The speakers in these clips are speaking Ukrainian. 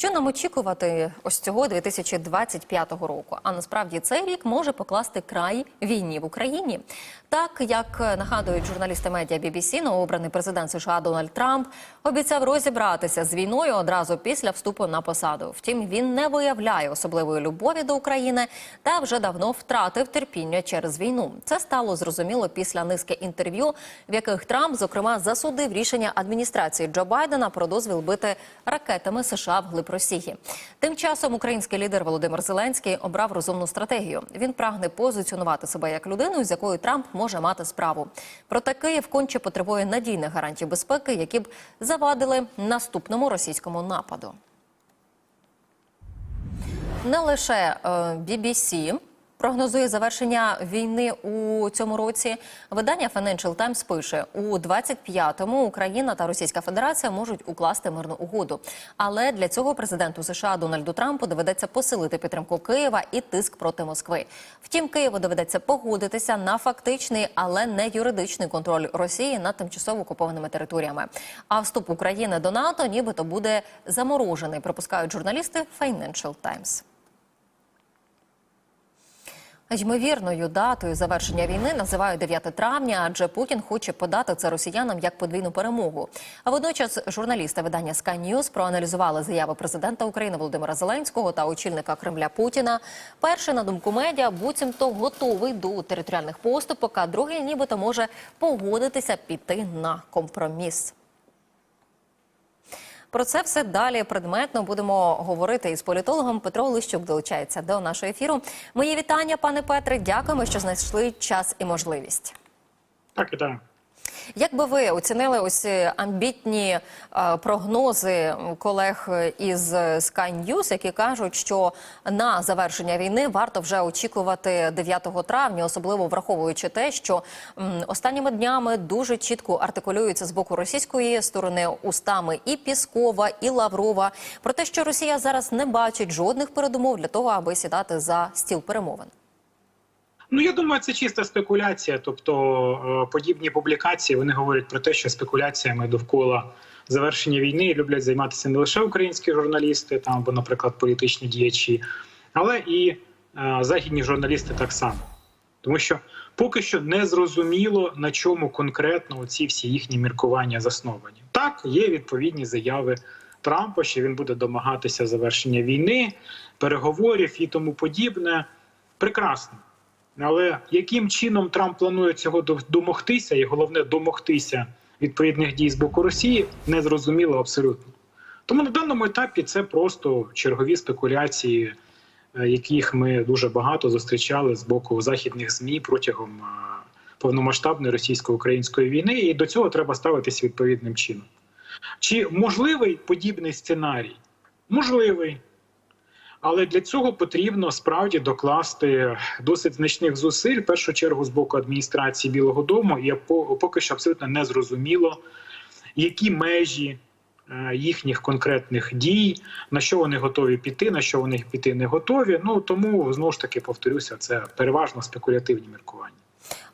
Що нам очікувати ось цього 2025 року? А насправді цей рік може покласти край війні в Україні. Так як нагадують журналісти медіа BBC, новообраний президент США Дональд Трамп обіцяв розібратися з війною одразу після вступу на посаду. Втім, він не виявляє особливої любові до України та вже давно втратив терпіння через війну. Це стало зрозуміло після низки інтерв'ю, в яких Трамп, зокрема, засудив рішення адміністрації Джо Байдена про дозвіл бити ракетами США вглиб Росії. Тим часом український лідер Володимир Зеленський обрав розумну стратегію. Він прагне позиціонувати себе як людину, з якою Трамп може мати справу. Проте Київ конче потребує надійних гарантій безпеки, які б завадили наступному російському нападу. Не лише е, BBC прогнозує завершення війни у цьому році. Видання Financial Times пише, у 25-му Україна та Російська Федерація можуть укласти мирну угоду. Але для цього президенту США Дональду Трампу доведеться посилити підтримку Києва і тиск проти Москви. Втім, Києву доведеться погодитися на фактичний, але не юридичний контроль Росії над тимчасово окупованими територіями. А вступ України до НАТО нібито буде заморожений. Припускають журналісти Financial Times. Ймовірною датою завершення війни називають 9 травня, адже Путін хоче подати це росіянам як подвійну перемогу. А водночас журналісти видання Sky News проаналізували заяви президента України Володимира Зеленського та очільника Кремля Путіна. Перший, на думку медіа, буцімто готовий до територіальних поступок, а другий нібито може погодитися піти на компроміс. Про це все далі предметно будемо говорити із політологом Петро Лищук долучається до нашого ефіру. Мої вітання, пане Петре. Дякуємо, що знайшли час і можливість. Так, вітаю. Як би ви оцінили ось е, амбітні е, прогнози колег із Sky News, які кажуть, що на завершення війни варто вже очікувати 9 травня, особливо враховуючи те, що останніми днями дуже чітко артикулюється з боку російської сторони устами і Піскова, і Лаврова про те, що Росія зараз не бачить жодних передумов для того, аби сідати за стіл перемовин. Ну я думаю, це чиста спекуляція. Тобто е, подібні публікації вони говорять про те, що спекуляціями довкола завершення війни люблять займатися не лише українські журналісти, там або, наприклад, політичні діячі, але і е, західні журналісти так само, тому що поки що не зрозуміло на чому конкретно ці всі їхні міркування засновані. Так, є відповідні заяви Трампа, що він буде домагатися завершення війни, переговорів і тому подібне. Прекрасно. Але яким чином Трамп планує цього домогтися, і головне домогтися відповідних дій з боку Росії, не зрозуміло абсолютно. Тому на даному етапі це просто чергові спекуляції, е, яких ми дуже багато зустрічали з боку західних змі протягом е, повномасштабної російсько-української війни, і до цього треба ставитися відповідним чином. Чи можливий подібний сценарій? Можливий. Але для цього потрібно справді докласти досить значних зусиль, в першу чергу з боку адміністрації Білого Дому, і поки що абсолютно не зрозуміло, які межі е, їхніх конкретних дій, на що вони готові піти, на що вони піти не готові. Ну тому знову ж таки повторюся, це переважно спекулятивні міркування.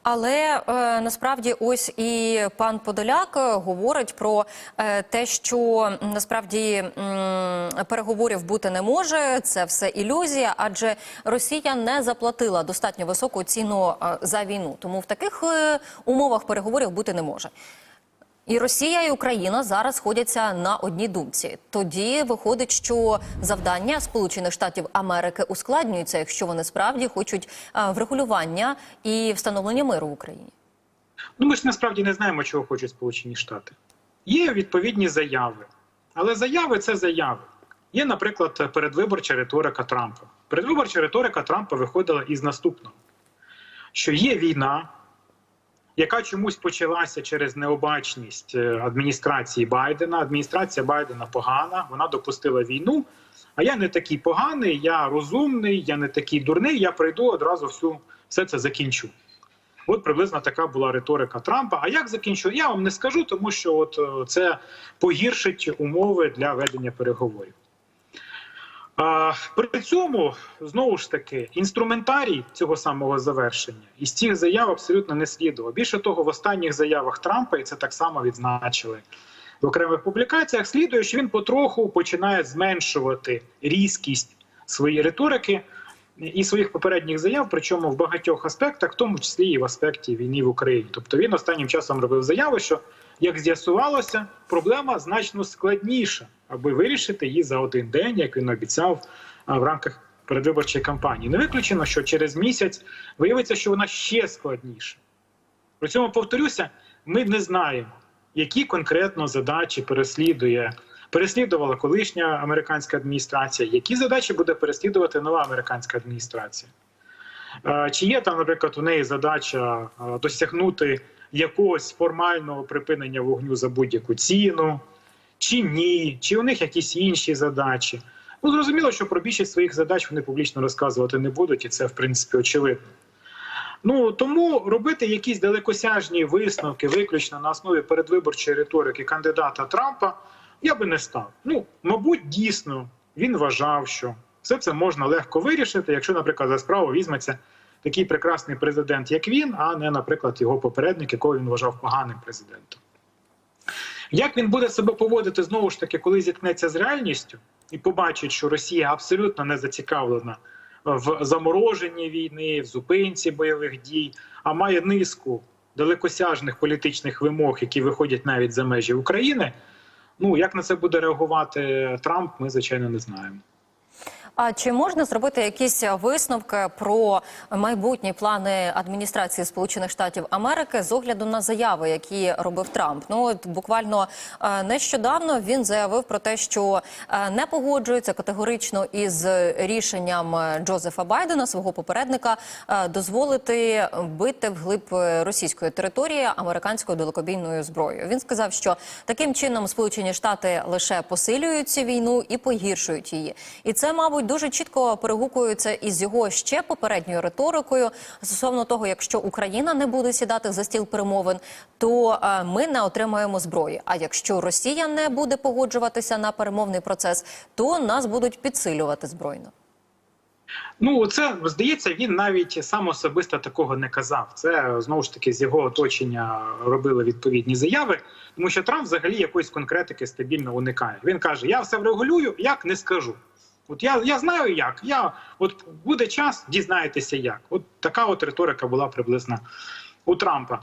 Але е, насправді ось і пан Подоляк е, говорить про е, те, що насправді м, переговорів бути не може. Це все ілюзія, адже Росія не заплатила достатньо високу ціну е, за війну. Тому в таких е, умовах переговорів бути не може. І Росія і Україна зараз сходяться на одній думці. Тоді виходить, що завдання Сполучених Штатів Америки ускладнюється, якщо вони справді хочуть врегулювання і встановлення миру в Україні. Ну ми ж насправді не знаємо, чого хочуть Сполучені Штати. Є відповідні заяви, але заяви це заяви. Є, наприклад, передвиборча риторика Трампа. Передвиборча риторика Трампа виходила із наступного: що є війна яка чомусь почалася через необачність е, адміністрації Байдена. Адміністрація Байдена погана, вона допустила війну. А я не такий поганий, я розумний, я не такий дурний. Я прийду одразу всю все це закінчу. От приблизно така була риторика Трампа. А як закінчу? Я вам не скажу, тому що от е, це погіршить умови для ведення переговорів. А, При цьому знову ж таки інструментарій цього самого завершення із цих заяв абсолютно не слідував. Більше того, в останніх заявах Трампа і це так само відзначили в окремих публікаціях, слідує, що він потроху починає зменшувати різкість своєї риторики і своїх попередніх заяв, причому в багатьох аспектах, в тому числі і в аспекті війни в Україні. Тобто він останнім часом робив заяви, що як з'ясувалося, проблема значно складніша, аби вирішити її за один день, як він обіцяв в рамках передвиборчої кампанії. Не виключено, що через місяць виявиться, що вона ще складніша. При цьому повторюся, ми не знаємо, які конкретно задачі переслідує. Переслідувала колишня американська адміністрація, які задачі буде переслідувати нова американська адміністрація? Е, Чи є там, наприклад, у неї задача е, досягнути якогось формального припинення вогню за будь-яку ціну, чи ні, чи у них якісь інші задачі? Ну, зрозуміло, що про більшість своїх задач вони публічно розказувати не будуть, і це в принципі очевидно. Ну тому робити якісь далекосяжні висновки, виключно на основі передвиборчої риторики кандидата Трампа, я би не став. Ну, мабуть, дійсно він вважав, що все це можна легко вирішити, якщо, наприклад, за справу візьметься такий прекрасний президент, як він, а не, наприклад, його попередник, якого він вважав поганим президентом. Як він буде себе поводити знову ж таки, коли зіткнеться з реальністю і побачить, що Росія абсолютно не зацікавлена в замороженні війни, в зупинці бойових дій, а має низку далекосяжних політичних вимог, які виходять навіть за межі України. Ну як на це буде реагувати Трамп, ми звичайно не знаємо. А чи можна зробити якісь висновки про майбутні плани адміністрації Сполучених Штатів Америки з огляду на заяви, які робив Трамп? Ну от буквально е, нещодавно він заявив про те, що е, не погоджується категорично із рішенням е, Джозефа Байдена, свого попередника, дозволити бити вглиб російської території американською далекобійною зброєю. Він сказав, що таким чином Сполучені Штати лише посилюють цю війну і погіршують її, і це, мабуть, дуже чітко перегукується із його ще попередньою риторикою стосовно того, якщо Україна не буде сідати за стіл перемовин, то е, ми не отримаємо зброї. А якщо Росія не буде погоджуватися на перемовний процес, то нас будуть підсилювати збройно. Ну, це здається, він навіть сам особисто такого не казав. Це знову ж таки з його оточення робили відповідні заяви, тому що Трамп взагалі якоїсь конкретики стабільно уникає. Він каже: Я все врегулюю, як не скажу. От я я знаю як. Я от буде час, дізнаєтеся як. От така от риторика була приблизно у Трампа.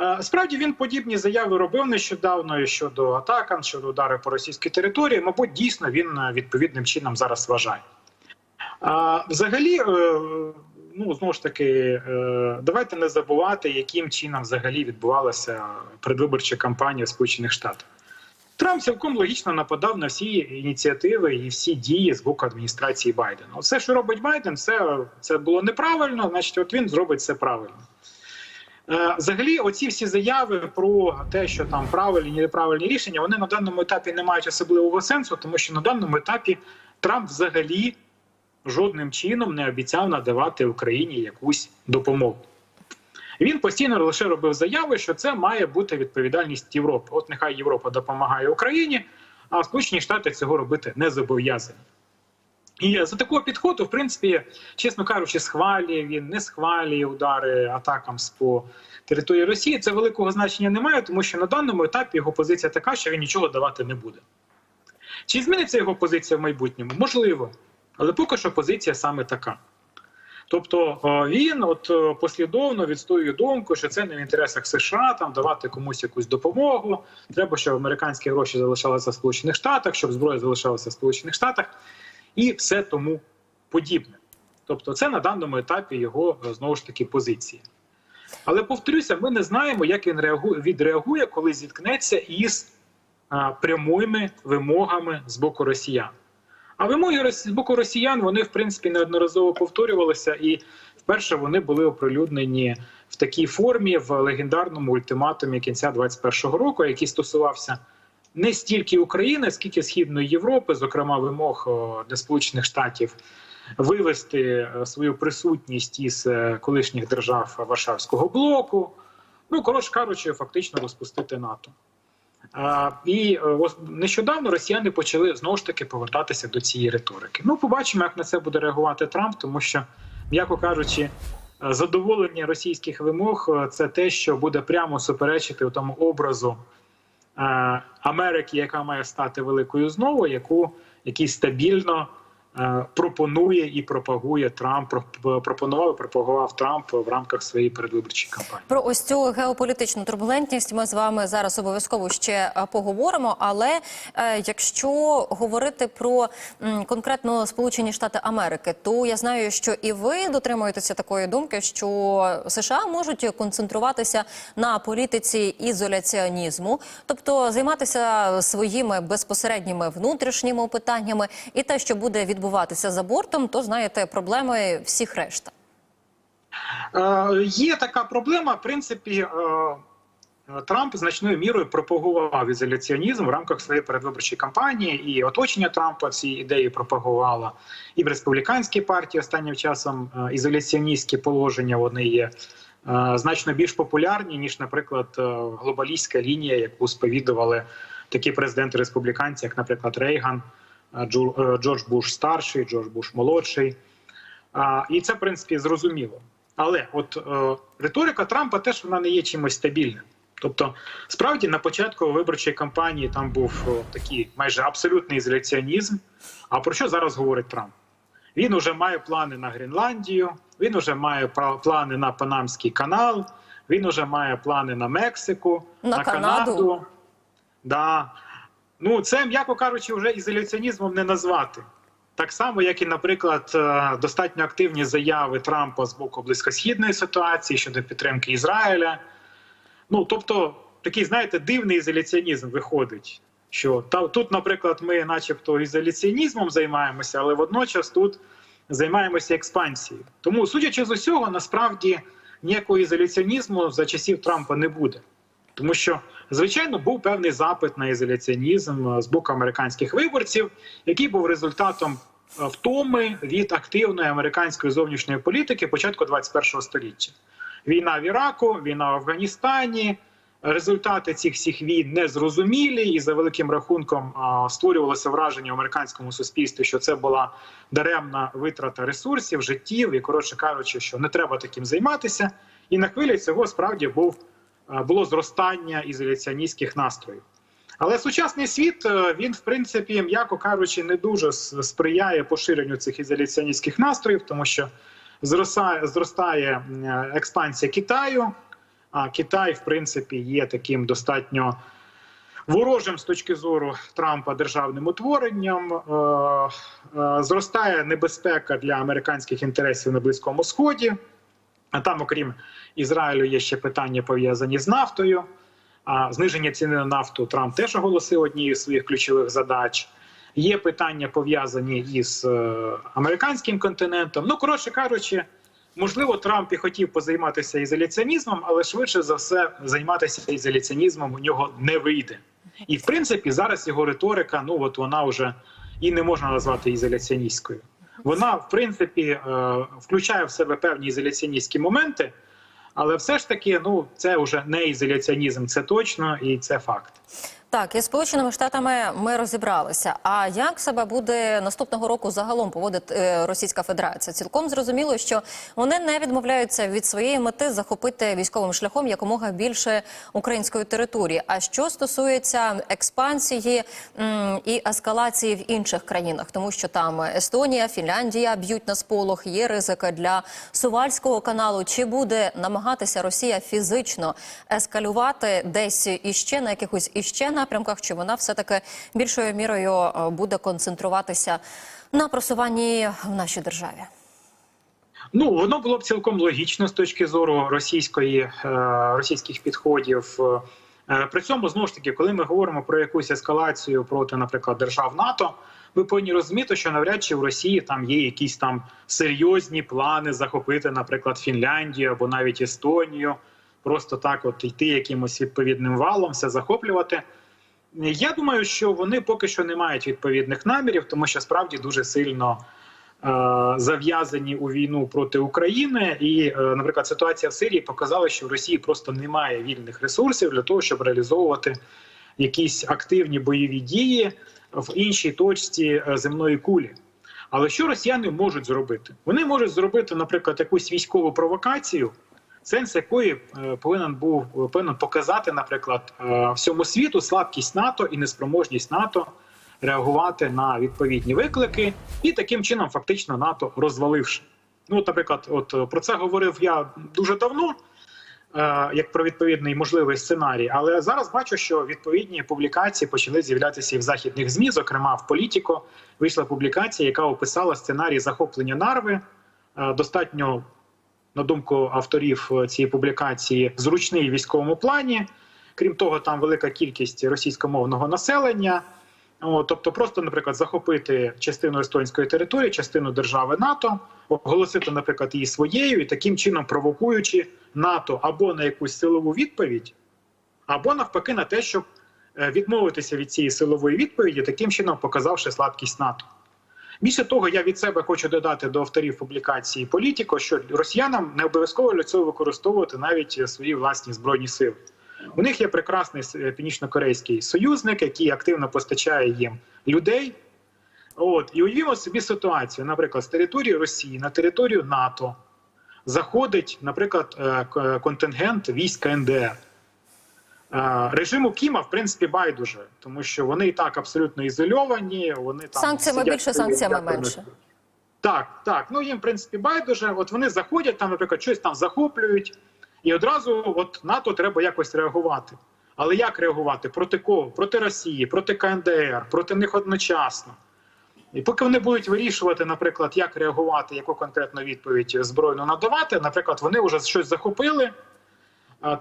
Е, Справді він подібні заяви робив нещодавно щодо атакам, щодо ударів по російській території. Мабуть, дійсно він е, відповідним чином зараз вважає. А, Взагалі, е, ну знову ж таки, е, давайте не забувати, яким чином взагалі відбувалася предвиборча кампанія в Сполучених Штатах. Трамп цілком логічно нападав на всі ініціативи і всі дії з боку адміністрації Байдена. Все, що робить Байден, це, це було неправильно, значить, от він зробить все правильно. Е, Взагалі, оці всі заяви про те, що там правильні неправильні рішення, вони на даному етапі не мають особливого сенсу, тому що на даному етапі Трамп взагалі жодним чином не обіцяв надавати Україні якусь допомогу. Він постійно лише робив заяви, що це має бути відповідальність Європи. От нехай Європа допомагає Україні, а Сполучені Штати цього робити не зобов'язані. І за такого підходу, в принципі, чесно кажучи, схвалює він, не схвалює удари атакам по території Росії. Це великого значення не має, тому що на даному етапі його позиція така, що він нічого давати не буде. Чи зміниться його позиція в майбутньому? Можливо, але поки що позиція саме така. Тобто е, він от е, послідовно відстоює думку, що це не в інтересах США там давати комусь якусь допомогу. Треба, щоб американські гроші залишалися в Сполучених Штатах, щоб зброя залишалася в Сполучених Штатах, і все тому подібне. Тобто, це на даному етапі його е, знову ж таки позиція. Але повторюся, ми не знаємо, як він реагує, відреагує, коли зіткнеться із прямими вимогами з боку росіян. А вимоги з боку росіян вони в принципі неодноразово повторювалися, і вперше вони були оприлюднені в такій формі в легендарному ультиматумі кінця 2021 року, який стосувався не стільки України, скільки Східної Європи, зокрема вимог для Сполучених Штатів вивести е, свою присутність із е, колишніх держав Варшавського блоку. Ну коротше кажучи, фактично розпустити НАТО. І е, ось нещодавно росіяни почали знову ж таки повертатися до цієї риторики. Ну, побачимо, як на це буде реагувати Трамп, тому що, м'яко кажучи, е, задоволення російських вимог е, це те, що буде прямо суперечити тому образу Америки, яка має стати великою знову, яку який стабільно пропонує і пропагує Трамп. про- пропонував і пропагував Трамп в рамках своєї передвиборчої кампанії. Про ось цю геополітичну турбулентність ми з вами зараз обов'язково ще е, поговоримо. Але е, якщо говорити про конкретно Сполучені Штати Америки, то я знаю, що і ви дотримуєтеся такої думки, що США можуть концентруватися на політиці ізоляціонізму, тобто займатися своїми безпосередніми внутрішніми питаннями, і те, що буде відбуватися за бортом, то знаєте, проблеми всіх решта. Е, Є така проблема. В принципі, е, Трамп значною мірою пропагував ізоляціонізм в рамках своєї передвиборчої кампанії, і оточення Трампа ці ідеї пропагувало. І в республіканській партії останнім часом е, ізоляціоністські положення вони є е, значно більш популярні ніж, наприклад, е, глобалістська лінія, яку сповідували такі президенти республіканці, як, наприклад, Рейган, Джордж Буш старший, Джордж Буш молодший. І це в принципі зрозуміло. Але от е, риторика Трампа теж вона не є чимось стабільним. Тобто, справді на початку виборчої кампанії там був о, такий майже абсолютний ізоляціонізм. А про що зараз говорить Трамп? Він вже має плани на Гренландію, він вже має плани на Панамський канал, він вже має плани на Мексику, На Канаду. Да. Ну, це, м'яко кажучи, вже ізоляціонізмом не назвати. Так само, як і, наприклад, е, достатньо активні заяви Трампа з боку близькосхідної ситуації щодо підтримки Ізраїля. Ну, тобто, такий, знаєте, дивний ізоляціонізм виходить. Що та тут, наприклад, ми, начебто, ізоляціонізмом займаємося, але водночас тут займаємося експансією. Тому, судячи з усього, насправді ніякого ізоляціонізму за часів Трампа не буде. Тому що, звичайно, був певний запит на ізоляціонізм е, з боку американських виборців, який був результатом е, втоми від активної американської зовнішньої політики початку 21-го століття. Війна в Іраку, війна в Афганістані. Результати цих всіх війн не зрозумілі, і за великим рахунком створювалося враження в американському суспільстві, що це була даремна витрата ресурсів, життів, і коротше кажучи, що не треба таким займатися. І на хвилі цього справді був е, було зростання ізоляціоністських настроїв. Але сучасний світ е, він, в принципі, м'яко кажучи, не дуже сприяє поширенню цих ізоляціоністських настроїв, тому що зростає, зростає е, експансія Китаю. А Китай, в принципі, є таким достатньо ворожим з точки зору Трампа державним утворенням. Е, е, Зростає небезпека для американських інтересів на Близькому Сході. Там, окрім Ізраїлю, є ще питання пов'язані з нафтою. А зниження ціни на нафту Трамп теж оголосив однією з своїх ключових задач. Є питання пов'язані із е, американським континентом. Ну, коротше кажучи, можливо, Трамп і хотів позайматися ізоляціонізмом, але швидше за все займатися ізоляціонізмом у нього не вийде. І в принципі, зараз його риторика, ну от вона вже і не можна назвати ізоляціоністською. Вона, в принципі, е, включає в себе певні ізоляціоністські моменти, але все ж таки, ну це вже не ізоляціонізм, це точно і це факт. Так, із Сполученими Штатами ми розібралися. А як себе буде наступного року загалом поводити е, Російська Федерація? Цілком зрозуміло, що вони не відмовляються від своєї мети захопити військовим шляхом якомога більше української території. А що стосується експансії і ескалації в інших країнах, тому що там Естонія, Фінляндія б'ють на сполох, є ризики для Сувальського каналу. Чи буде намагатися Росія фізично ескалювати десь іще на якихось іще напрямках? Чи вона все таки більшою мірою е, буде концентруватися на просуванні в нашій державі? Ну воно було б цілком логічно з точки зору російської е, російських підходів. Е, При цьому знову ж таки, коли ми говоримо про якусь ескалацію проти, наприклад, держав НАТО, ви повинні розуміти, що навряд чи в Росії там є якісь там серйозні плани захопити, наприклад, Фінляндію або навіть Естонію, просто так, от йти якимось відповідним валом, все захоплювати. Я думаю, що вони поки що не мають відповідних намірів, тому що справді дуже сильно е, зав'язані у війну проти України. І, е, наприклад, ситуація в Сирії показала, що в Росії просто немає вільних ресурсів для того, щоб реалізовувати якісь активні бойові дії в іншій точці е, земної кулі. Але що росіяни можуть зробити? Вони можуть зробити, наприклад, якусь військову провокацію, сенс якої е, повинен був повинен показати, наприклад, е, всьому світу слабкість НАТО і неспроможність НАТО реагувати на відповідні виклики, і таким чином фактично НАТО розваливши. Ну, от, наприклад, от е, про це говорив я дуже давно, як про відповідний можливий сценарій. Але зараз бачу, що відповідні публікації почали з'являтися і в західних змі, зокрема в Політіко, вийшла публікація, яка описала сценарій захоплення нарви. Достатньо, на думку авторів е, цієї публікації, зручний в військовому плані. Крім того, там велика кількість російськомовного населення. Тобто, просто, наприклад, захопити частину естонської території, частину держави НАТО, оголосити, наприклад, її своєю, і таким чином провокуючи НАТО або на якусь силову відповідь, або навпаки на те, щоб е, відмовитися від цієї силової відповіді, таким чином показавши слабкість НАТО. Більше того, я від себе хочу додати до авторів публікації Політіко, що росіянам не обов'язково для цього використовувати навіть свої власні збройні сили. У них є прекрасний північно-корейський союзник, який активно постачає їм людей. От і уявімо собі ситуацію, наприклад, з території Росії на територію НАТО заходить, наприклад, е, контингент військ КНДР. Режиму Кіма, в принципі, байдуже, тому що вони і так абсолютно ізольовані. Вони там Санкціями сидять більше, санкціями менше. Так, так. Ну їм в принципі байдуже. От вони заходять там, наприклад, щось там захоплюють, і одразу от НАТО треба якось реагувати. Але як реагувати? Проти кого? Проти Росії, проти КНДР, проти них одночасно. І поки вони будуть вирішувати, наприклад, як реагувати, яку конкретну відповідь збройну надавати, наприклад, вони вже щось захопили,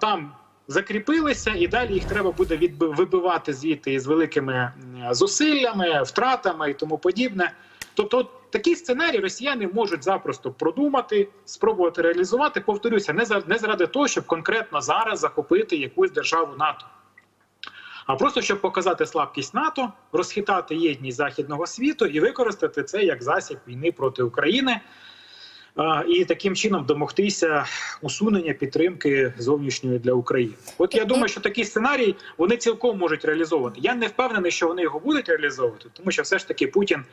там закріпилися, і далі їх треба буде вибивати звідти з великими зусиллями, втратами і тому подібне. Тобто, такий сценарій росіяни можуть запросто продумати, спробувати реалізувати. Повторюся, не за не заради того, щоб конкретно зараз захопити якусь державу НАТО. А просто щоб показати слабкість НАТО, розхитати єдність західного світу і використати це як засіб війни проти України, і таким чином домогтися усунення підтримки зовнішньої для України. От я думаю, що такий сценарій вони цілком можуть реалізовувати. Я не впевнений, що вони його будуть реалізовувати, тому що все ж таки Путін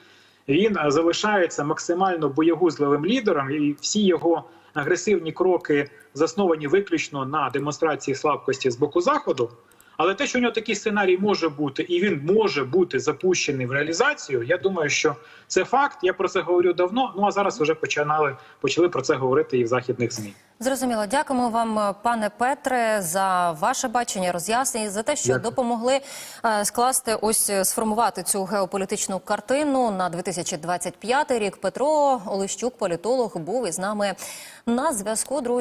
він е, залишається максимально боєгузливим лідером, і всі його агресивні кроки засновані виключно на демонстрації слабкості з боку заходу. Але те, що у нього такий сценарій може бути, і він може бути запущений в реалізацію, я думаю, що це факт. Я про це говорю давно. Ну а зараз вже починали почали про це говорити і в західних змі. Зрозуміло, дякуємо вам, пане Петре, за ваше бачення, роз'яснення, за те, що Дякую. допомогли е, скласти ось е, сформувати цю геополітичну картину на 2025 рік. Петро Олещук, політолог, був із нами на зв'язку. Друзі.